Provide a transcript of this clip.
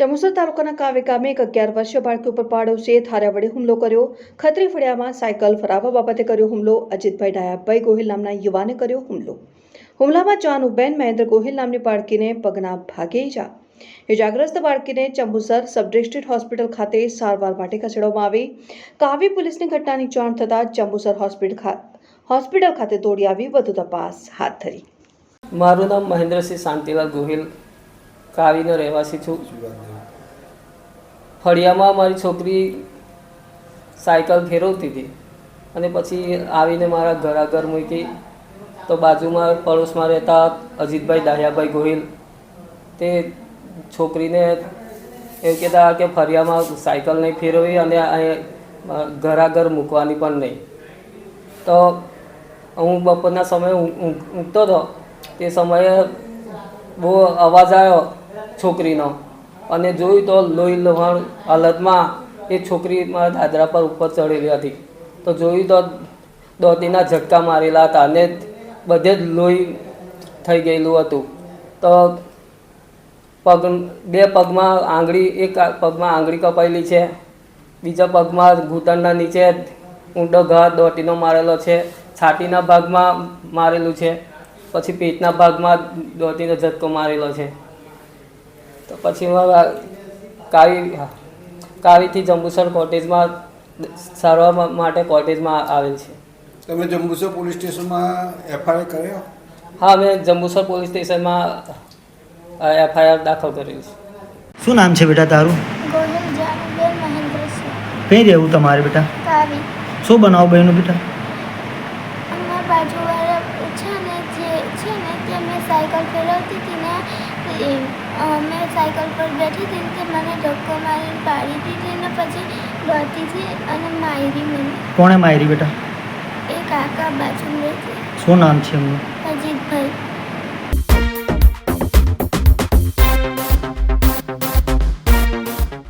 ચમુસર તાલુકાના કાવે ગામે એક અગિયાર વર્ષીય બાળકી ઉપર પાડોશીએ ધાર્યા વડે હુમલો કર્યો. ખત્રી ફળિયામાં સાયકલ ફરાવવા બાબતે કર્યો હુમલો. અજીતભાઈ ડાયાભાઈ ગોહિલ નામના યુવાને કર્યો હુમલો. હુમલામાં જાનુબેન મહેન્દ્ર ગોહિલ નામની બાળકીને પગના ભાગે ઈજા. ઇજાગ્રસ્ત બાળકીને ચંબુસર સબ ડિસ્ટ્રિક્ટ હોસ્પિટલ ખાતે સારવાર માટે ખસેડવામાં આવી. કાવી પોલીસની ઘટનાની જાણ થતાં ચંબુસર હોસ્પિટલ હોસ્પિટલ ખાતે દોડી આવી. વધુ તપાસ હાથ ધરી. મારું નામ મહેન્દ્રસિંહ શાંતિલાલ ગોહિલ. કાવીનો રહેવાસી છું. ફળિયામાં મારી છોકરી સાયકલ ફેરવતી હતી અને પછી આવીને મારા ઘર આગળ મૂકી તો બાજુમાં પડોશમાં રહેતા અજીતભાઈ દાહિયાભાઈ ગોહિલ તે છોકરીને એવું કહેતા કે ફળિયામાં સાયકલ નહીં ફેરવી અને ઘર આગળ મૂકવાની પણ નહીં. તો હું બપોરના સમયે ઊંઘ- ઊંઘ- ઊંઘતો હતો તે સમયે બહુ અવાજ આવ્યો છોકરીનો. અને જોયું તો લોહી લોહાણ હાલતમાં એ છોકરી મારા દાદરા પર ઉપર ચડેલી હતી. તો જોયું તો દોતીના ઝટકા મારેલા હતા અને બધે જ લોહી થઈ ગયેલું હતું. તો પગ, બે પગમાં આંગળી, એક પગમાં આંગળી કપાયેલી છે. બીજા પગમાં ઘૂંટણના નીચે ઊંડો ઘા દોટીનો મારેલો છે. છાતીના ભાગમાં મારેલું છે. પછી પેટના ભાગમાં દોતીનો ઝટકો મારેલો છે. તો પછી કાવી કાવીથી જંબુસર કોટેજમાં સારવાર માટે કોટેજમાં આવેલ છે. તમે જંબુસર પોલીસ સ્ટેશનમાં એફઆઈઆર કર્યો? હા મેં જંબુસર પોલીસ સ્ટેશનમાં એફઆઈઆર દાખલ કરેલી છે. શું નામ છે બેટા તારું? કઈ રહેવું તમારે બેટા? શું બનાવો બહેનું બેટા? બાજુવાળા છે ને જે છે ને તે મેં સાયકલ ફેરવતી હતી ને મેં સાયકલ પર બેઠી હતી તે મને ધક્કો મારીને પાડી દીધી ને પછી દોડતીથી અને મારી મને કોણે મારી બેટા? એ કાકા બાજુ શું નામ છે એમનું?